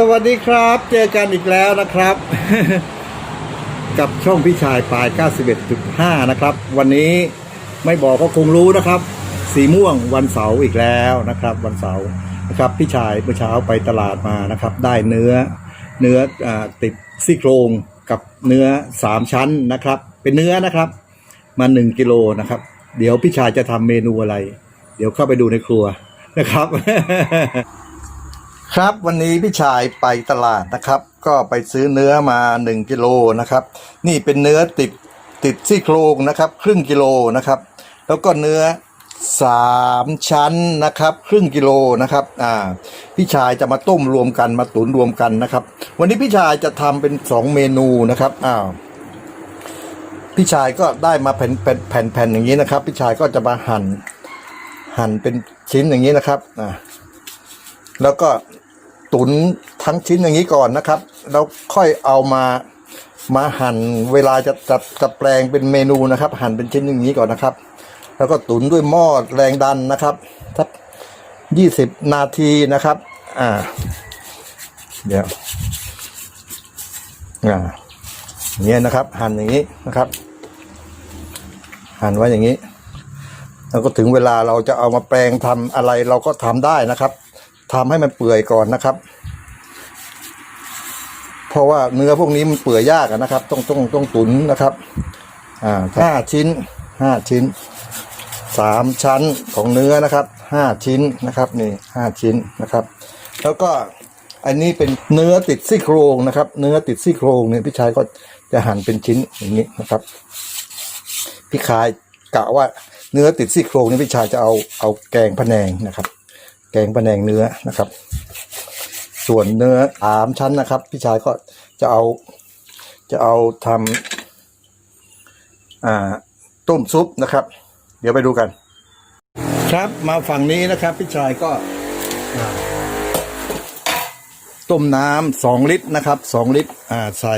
สวัสดีครับ เจอกันอีกแล้วนะครับ กับช่องพี่ชายปลาย 91.5 นะครับ วันนี้ไม่บอกก็คงรู้นะครับ สีม่วงวันเสาร์อีกแล้วนะครับ วันเสาร์นะครับพี่ชายเมื่อเช้าไปตลาดมานะครับ ได้เนื้อเนื้ออติดซี่โครงกับเนื้อสามชั้นนะครับ เป็นเนื้อนะครับ มาหนึ่งกิโลนะครับ เดี๋ยวพี่ชายจะทำเมนูอะไร เดี๋ยวเข้าไปดูในครัวนะครับ ครับวันนี้พี่ชายไปตลาดนะครับ ก็ไปซื้อเนื้อมา 1 กิโลนะครับ นี่เป็นเนื้อติดติดซี่โครงนะครับครึ่งกิโลนะครับ แล้วก็เนื้อสามชั้นนะครับ ครึ่งกิโลนะครับอ่าพี่ชายจะมาต้มรวมกันมาตุ๋นรวมกันนะครับ วันนี้พี่ชายจะทำเป็นสองเมนูนะครับอ้าวพี่ชายก็ได้มาแผ่นแผ่นแผ่นแผ่นอย่างนี้นะครับ พี่ชายก็จะมาหั่นหั่นเป็นชิ้นอย่างนี้นะครับอ่าแล้วก็ ตุนทั้งชิ้นอย่างนี้ก่อนนะครับ แล้วค่อยเอามามาหั่นเวลาจะจะจะแปลงเป็นเมนูนะครับ หั่นเป็นชิ้นอย่างนี้ก่อนนะครับ แล้วก็ตุนด้วยหม้อแรงดันนะครับสักยี่สิบนาทีนะครับ อ่า เดี๋ยวอ่าเงี้ยนะครับ หั่นอย่างนี้นะครับ หั่นไว้อย่างนี้ แล้วก็ถึงเวลาเราจะเอามาแปลงทำอะไรเราก็ทำได้นะครับ ทำให้มันเปื่อยก่อนนะครับ เพราะว่าเนื้อพวกนี้มันเปื่อยยากนะครับ ต้องต้องต้องตุนนะครับ อ่าห้าชิ้นห้าชิ้นสามชั้นของเนื้อนะครับห้าชิ้นนะครับนี่ห้าชิ้นนะครับ แล้วก็อันนี้เป็นเนื้อติดซี่โครงนะครับ เนื้อติดซี่โครงเนี่ยพี่ชายก็จะหั่นเป็นชิ้นอย่างนี้นะครับ พี่ขายกะว่าเนื้อติดซี่โครงนี่พี่ชายจะเอาเอาแกงพะแนงนะครับ แกงพะแนงเนื้อนะครับ ส่วนเนื้อสามชั้นนะครับ พี่ชายก็จะเอาจะเอาทำต้มซุปนะครับ เดี๋ยวไปดูกัน ครับมาฝั่งนี้นะครับ พี่ชายก็ต้มน้ำสองลิตรนะครับสองลิตรอ่าใส่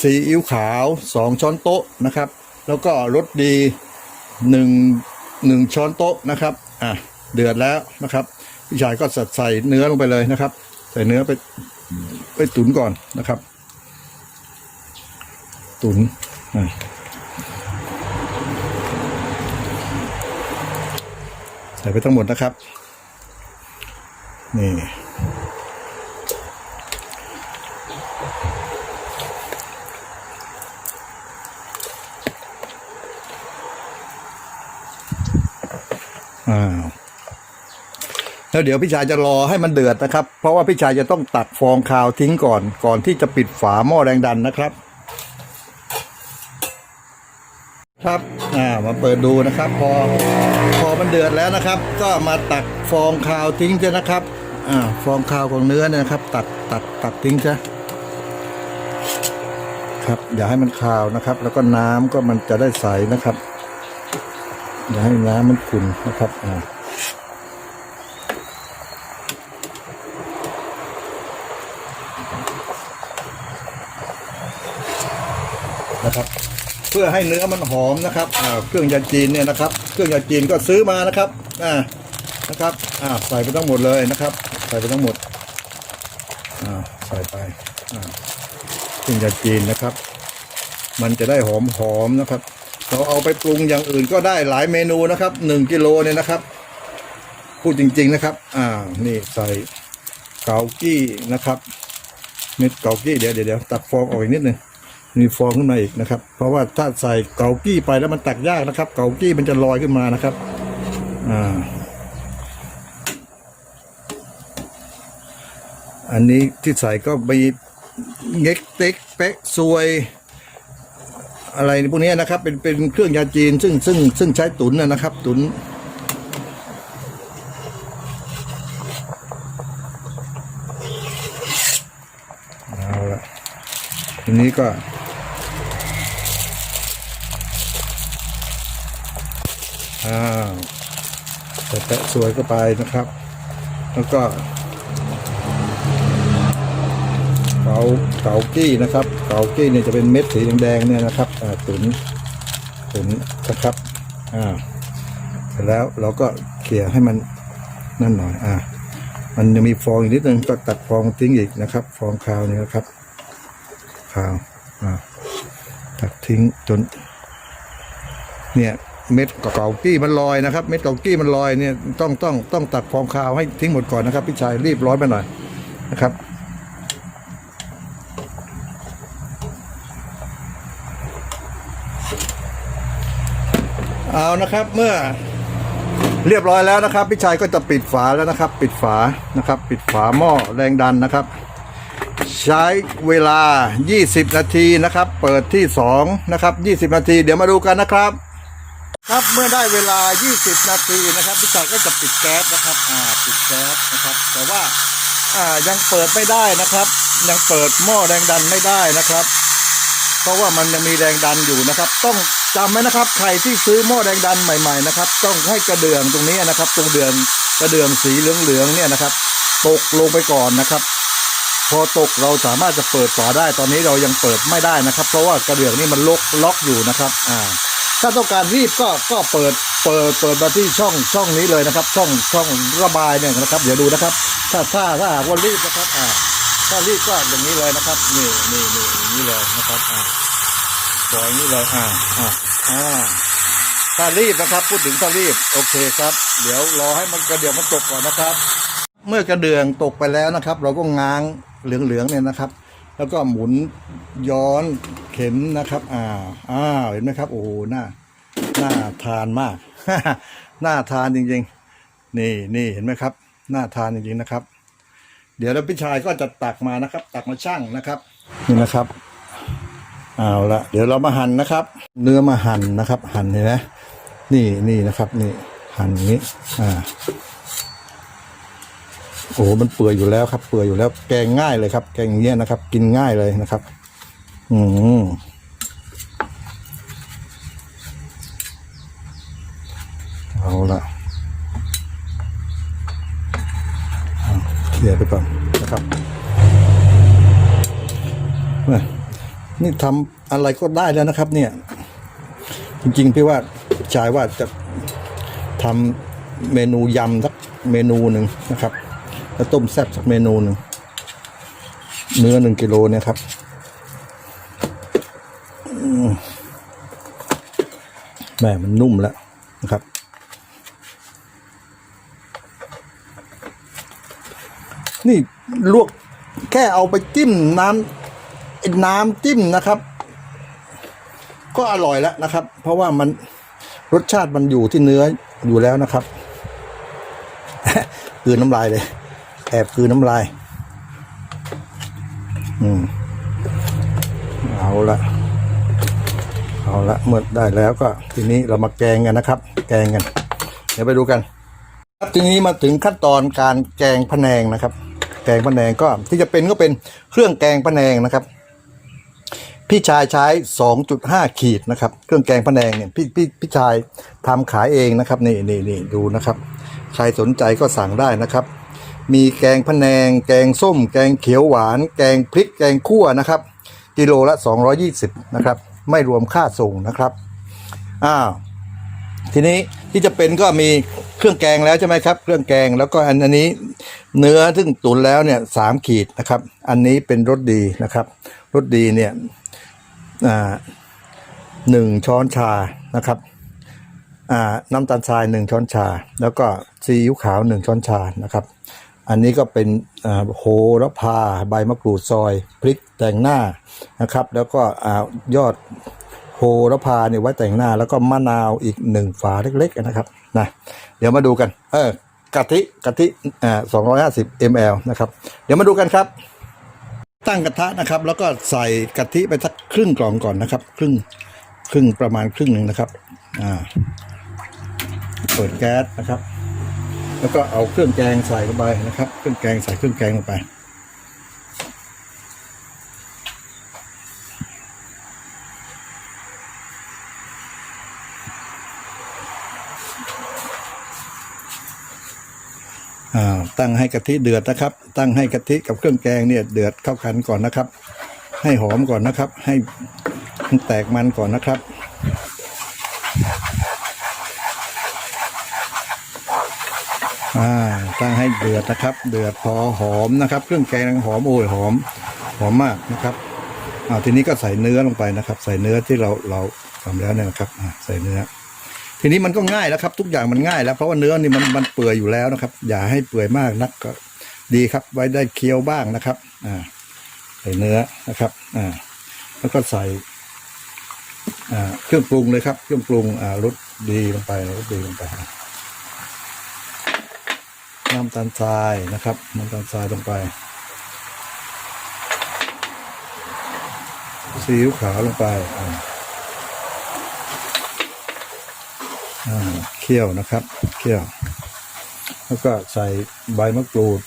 ซีอิ๊วขาวสองช้อนโต๊ะนะครับ แล้วก็รสดีหนึ่งหนึ่งช้อนโต๊ะนะครับ อะ เดือดแล้วนะครับ พี่ชายก็สัดใส่เนื้อลงไปเลยนะครับ ใส่เนื้อไป ไปตุ๋นก่อนนะครับ ตุ๋นใส่ไปทั้งหมดนะครับ นี่อ้าว แล้วเดี๋ยวพี่ชายจะรอให้มันเดือดนะครับ เพราะว่าพี่ชายจะต้องตักฟองคาวทิ้งก่อน ก่อนที่จะปิดฝาหม้อแรงดันนะครับ ครับอ่ามาเปิดดูนะครับ พอพอมันเดือดแล้วนะครับ ก็มาตักฟองคาวทิ้งจะนะครับอ่าฟองคาวของเนื้อเนี่ยนะครับ ตักตักตักทิ้งจะครับอย่าให้มันคาวนะครับ แล้วก็น้ำก็มันจะได้ใสนะครับ อย่าให้น้ำมันขุ่นนะครับอ่า นะครับ เพื่อให้เนื้อมันหอมนะครับเครื่องยาจีนเนี่ยนะครับ เครื่องยาจีนก็ซื้อมานะครับอ่านะครับอ่าใส่ไปทั้งหมดเลยนะครับ ใส่ไปทั้งหมดอ่าใส่ไปอ่าเครื่องยาจีนนะครับ มันจะได้หอมหอมนะครับ เราเอาไปปรุงอย่างอื่นก็ได้หลายเมนูนะครับหนึ่งกิโลเนี่ยนะครับพูดจริง ๆนะครับ อ่า นี่ใส่เกากี้นะครับ เม็ดเกากี้เดี๋ยวเดี๋ยวเดี๋ยวตัดฟองออกอีกนิดหนึ่ง มีฟองขึ้นมาอีกนะครับ เพราะว่าถ้าใส่เกากี้ไปแล้วมันตักยากนะครับ เกากี้มันจะลอยขึ้นมานะครับอ่าอันนี้ที่ใส่ก็มีเง็กเต็กเป๊กซวย อะไรพวกนี้นะครับ เป็นเป็นเครื่องยาจีนซึ่งซึ่งซึ่งใช้ตุ๋นนะครับ ตุ๋นเอาละทีนี้ก็ อ้าวใส่แปะสวยก็ไปนะครับ แล้วก็เกาเกากี้นะครับเกากี้เนี่ยจะเป็นเม็ดสีแดงๆเนี่ยนะครับอ่าตุนตุนนะครับอ่าเสร็จแล้วเราก็เขี่ยให้มันนั่นหน่อยอ่ามันยังมีฟองอีกนิดนึงก็ตัดฟองทิ้งอีกนะครับ ฟองคาวนี่นะครับคาวอ่าตัดทิ้งจน เนี่ย เม็ดเก่ากี้มันลอยนะครับ เม็ดเก่ากี้มันลอยเนี่ยต้องต้องต้องตัดฟองคาวให้ทิ้งหมดก่อนนะครับ พี่ชายรีบร้อยไปหน่อยนะครับเอานะครับเมื่อเรียบร้อยแล้วนะครับ พี่ชายก็จะปิดฝาแล้วนะครับ ปิดฝานะครับ ปิดฝาหม้อแรงดันนะครับ ใช้เวลา 20 นาทีนะครับ เปิดที่2นะครับ 20 นาที เดี๋ยวมาดูกันนะครับ ครับเมื่อได้เวลา 20 นาทีนะครับพี่ชายก็จะปิดแก๊สนะครับอ่าปิดแก๊สนะครับ แต่ว่าอ่ายังเปิดไม่ได้นะครับ ยังเปิดหม้อแรงดันไม่ได้นะครับ เพราะว่ามันยังมีแรงดันอยู่นะครับ ต้องจำไว้นะครับใครที่ซื้อหม้อแรงดันใหม่ ๆนะครับ ต้องให้กระเดื่องตรงนี้นะครับ ตรงเดือนกระเดื่องสีเหลืองๆเนี่ยนะครับ ตกลงไปก่อนนะครับ พอตกเราสามารถจะเปิดฝาได้ ตอนนี้เรายังเปิดไม่ได้นะครับ เพราะว่ากระเดื่องนี่มันล็อกล็อกอยู่นะครับ อ่า ถ้าต้องการรีบก็ก็เปิดเปิดเปิดมาที่ช่องช่องนี้เลยนะครับ ช่องช่องระบายเนี่ยนะครับ เดี๋ยวดูนะครับ ถ้าถ้าถ้าหากว่ารีบนะครับอ่าถ้ารีบก็อย่างนี้เลยนะครับนี่นี่นี่อย่างนี้เลยนะครับอ่าปล่อย่างนี้เลยอ่าอ่าอ่าถ้ารีบนะครับ พูดถึงถ้ารีบโอเคครับ เดี๋ยวรอให้มันกระเดื่องมันตกก่อนนะครับ เมื่อกระเดื่องตกไปแล้วนะครับ เราก็ง้างเหลืองๆเนี่ยนะครับ แล้วก็หมุนย้อนเข็นนะครับ อ่าอ้าวเห็นไหมครับ โอ้หน่าน่าทานมากน่าทานจริงๆ นี่นี่เห็นไหมครับน่าทานจริงๆนะครับ เดี๋ยวเราพี่ชายก็จะตักมานะครับ ตักมาชั่งนะครับนี่นะครับเอาละเดี๋ยวเรามาหั่นนะครับ เนื้อมาหั่นนะครับ หั่นเห็นไหมนี่นี่นะครับ นี่หั่นนี้อ่า โอ้โหมันเปื่อยอยู่แล้วครับ เปื่อยอยู่แล้ว แกงง่ายเลยครับ แกงอย่างเงี้ยนะครับ กินง่ายเลยนะครับ อืมเอาละเคลียร์ไปก่อนนะครับนี่ทำอะไรก็ได้แล้วนะครับ เนี่ย จริงๆพี่ว่าชายว่าจะทำเมนูยำสักเมนูหนึ่งนะครับ แล้วต้มแซ่บสักเมนูหนึ่งเนื้อหนึ่งกิโลเนี่ยครับแม่มันนุ่มแล้วนะครับ นี่ลวกแค่เอาไปจิ้มน้ำน้ำจิ้มนะครับ ก็อร่อยแล้วนะครับ เพราะว่ามันรสชาติมันอยู่ที่เนื้ออยู่แล้วนะครับ คืนน้ำลายเลย แอบคืนน้ำลาย อืม เอาละเอาละเมื่อได้แล้วก็ ทีนี้เรามาแกงกันนะครับ แกงกัน เดี๋ยวไปดูกันครับทีนี้มาถึงขั้นตอนการแกงพะแนงนะครับ แกงพะแนงก็ที่จะเป็นก็เป็นเครื่องแกงพะแนงนะครับ พี่ชายใช้ 2.5 ขีดนะครับ เครื่องแกงพะแนงเนี่ยพี่พี่พี่ชายทำขายเองนะครับนี่นี่นี่ดูนะครับ ใครสนใจก็สั่งได้นะครับ มีแกงพะแนง แกงส้ม แกงเขียวหวาน แกงพริก แกงขั่วนะครับกิโลละ 220 นะครับ ไม่รวมค่าส่งนะครับอ้าวทีนี้ที่จะเป็นก็มีเครื่องแกงแล้วใช่ไหมครับ เครื่องแกงแล้วก็อันอันนี้เนื้อซึ่งตุ๋นแล้วเนี่ยสามขีดนะครับ อันนี้เป็นรสดีนะครับรสดีเนี่ยหนึ่งช้อนชานะครับน้ำตาลทรายหนึ่งช้อนชา แล้วก็ซีอิ๊วขาวหนึ่งช้อนชานะครับ อันนี้ก็เป็นโหระพาใบมะกรูดซอย พริกแต่งหน้านะครับ แล้วก็ยอดโหระพาเนี่ยไว้แต่งหน้า แล้วก็มะนาวอีกหนึ่งฝาเล็ก ๆ นะครับนะเดี๋ยวมาดูกัน เออกะทิกะทิอ่าสองร้อยห้าสิบมลนะครับ เดี๋ยวมาดูกันครับ ตั้งกระทะนะครับ แล้วก็ใส่กะทิไปสักครึ่งกล่องก่อนนะครับ ครึ่งครึ่งประมาณครึ่งหนึ่งนะครับอ่าเปิดแก๊สนะครับ แล้วก็เอาเครื่องแกงใส่ลงไปนะครับ เครื่องแกงใส่เครื่องแกงลงไปอ่าตั้งให้กะทิเดือดนะครับ ตั้งให้กะทิกับเครื่องแกงเนี่ยเดือดเข้ากันก่อนนะครับ ให้หอมก่อนนะครับ ให้แตกมันก่อนนะครับ อ่าตั้งให้เดือดนะครับ เดือดพอหอมนะครับ เครื่องแกงหอมโอ้ยหอม หอมมากนะครับอ่าทีนี้ก็ใส่เนื้อลงไปนะครับ ใส่เนื้อที่เราเราทำแล้วเนี่ยนะครับอ่าใส่เนื้อ ทีนี้มันก็ง่ายแล้วครับ ทุกอย่างมันง่ายแล้วเพราะว่าเนื้อนี่มันมันเปื่อยอยู่แล้วนะครับ อย่าให้เปื่อยมากนักก็ดีครับ ไว้ได้เคี้ยวบ้างนะครับอ่าใส่เนื้อนะครับอ่าแล้วก็ใส่อ่าเครื่องปรุงเลยครับ เครื่องปรุงอ่ารสดีลงไปรสดีลงไป น้ำตาลทรายนะครับ น้ำตาลทรายลงไปซีอิ๊วขาวลงไปอ่าเคี่ยวนะครับ เคี่ยว แล้วก็ใส่ใบมะกรูด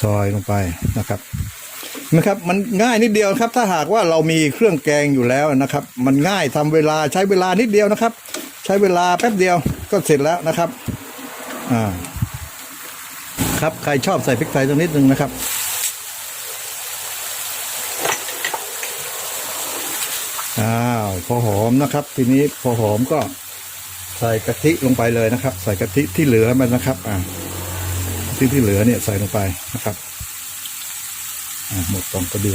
ซอยลงไปนะครับนะครับมันง่ายนิดเดียวครับ ถ้าหากว่าเรามีเครื่องแกงอยู่แล้วนะครับ มันง่ายทำเวลาใช้เวลานิดเดียวนะครับ ใช้เวลาแป๊บเดียว ก็เสร็จแล้วนะครับ อ่า ครับใครชอบใส่พริกไทยตรงนิดนึงนะครับอ้าวพอหอมนะครับ ทีนี้พอหอมก็ใส่กะทิลงไปเลยนะครับ ใส่กะทิที่เหลือมันนะครับ อ่ากะทิที่เหลือเนี่ยใส่ลงไปนะครับ อ่าหมดกล่องก็ดี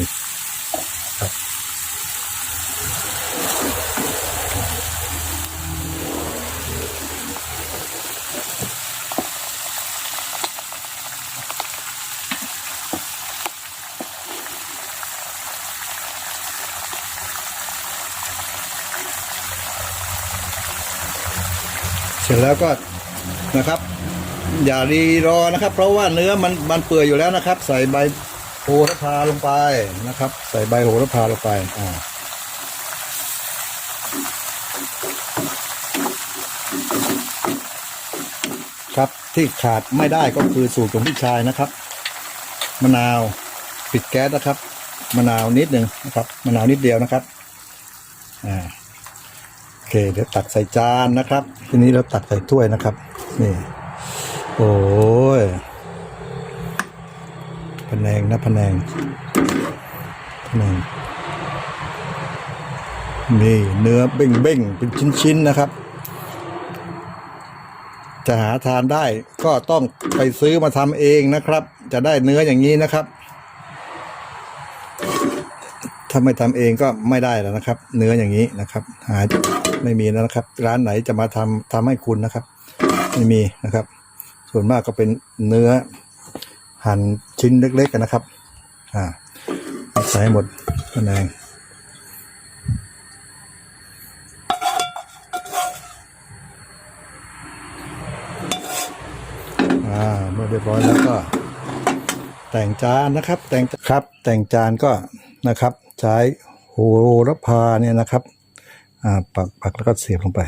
เสร็จแล้วก็นะครับ อย่ารีรอนะครับ เพราะว่าเนื้อมันมันเปื่อยอยู่แล้วนะครับ ใส่ใบโหระพาลงไปนะครับ ใส่ใบโหระพาลงไปอ่าครับที่ขาดไม่ได้ก็คือสูตรของพี่ชายนะครับ มะนาวปิดแก๊สนะครับ มะนาวนิดหนึ่งนะครับ มะนาวนิดเดียวนะครับอ่า เคเดี๋ยวตักใส่จานนะครับ ทีนี้เราตักใส่ถ้วยนะครับ นี่ โอ้ยพะแนงนะพะแนงพะแนงนี่เนื้อเบ้งเบ้งเป็นชิ้นๆนะครับ จะหาทานได้ก็ต้องไปซื้อมาทำเองนะครับ จะได้เนื้ออย่างนี้นะครับ ถ้าไม่ทำเองก็ไม่ได้แล้วนะครับ เนื้ออย่างนี้นะครับ หา ไม่มีนะครับ ร้านไหนจะมาทำทำให้คุณนะครับ ไม่มีนะครับ ส่วนมากก็เป็นเนื้อ หั่นชิ้นเล็กๆกันนะครับ อ่าใส่หมดพะแนงอ่าเมื่อเรียบร้อยแล้วก็ แต่งจานนะครับ แต่งครับแต่งจานก็นะครับ ใช้โหระพาเนี่ยนะครับ อ่าปักปักแล้วก็เสียบลงไป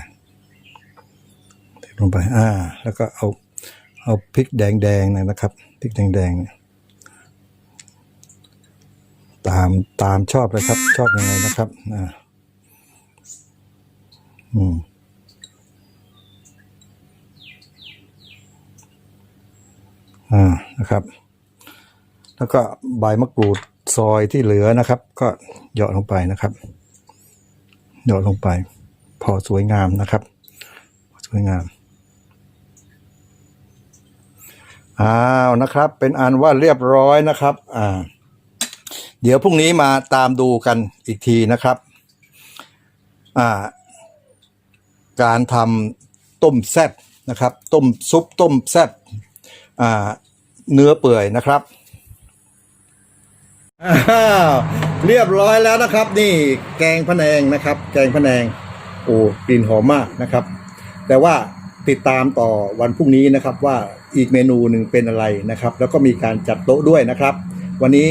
เสียบลงไป อ่า แล้วก็เอาเอาพริกแดงแดงนะครับพริกแดงแดงตามตามชอบเลยครับ ชอบยังไงนะครับอ่าอืมอ่านะครับ แล้วก็ใบมะกรูดซอยที่เหลือนะครับ ก็เหยาะลงไปนะครับ หยาะลงไป พอสวยงามนะครับ สวยงามอ้าวนะครับ เป็นอันว่าเรียบร้อยนะครับ อ่า เดี๋ยวพรุ่งนี้มาตามดูกันอีกทีนะครับ อ่า การทำต้มแซ่บนะครับ ต้มซุปต้มแซ่บอ่า เนื้อเปื่อยนะครับอ้าว เรียบร้อยแล้วนะครับ นี่แกงพะแนงนะครับ แกงพะแนงโอ้กลิ่นหอมมากนะครับ แต่ว่าติดตามต่อวันพรุ่งนี้นะครับว่าอีกเมนูหนึ่งเป็นอะไรนะครับ แล้วก็มีการจัดโต๊ะด้วยนะครับ วันนี้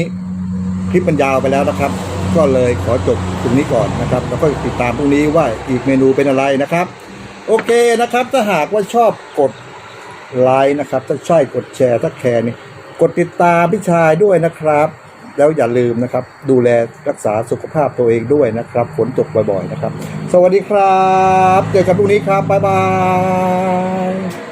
คลิปมันยาวไปแล้วนะครับ ก็เลยขอจบตรงนี้ก่อนนะครับ แล้วก็ติดตามพรุ่งนี้ว่าอีกเมนูเป็นอะไรนะครับ โอเคนะครับ ถ้าหากว่าชอบกดไลค์นะครับ ถ้าใช่กดแชร์ถ้าแคร์นี่กดติดตามพี่ชายด้วยนะครับ แล้วอย่าลืมนะครับ ดูแลรักษาสุขภาพตัวเองด้วยนะครับฝนตกบ่อยๆนะครับ สวัสดีครับ เจอกันพรุ่งนี้ครับบ๊ายบาย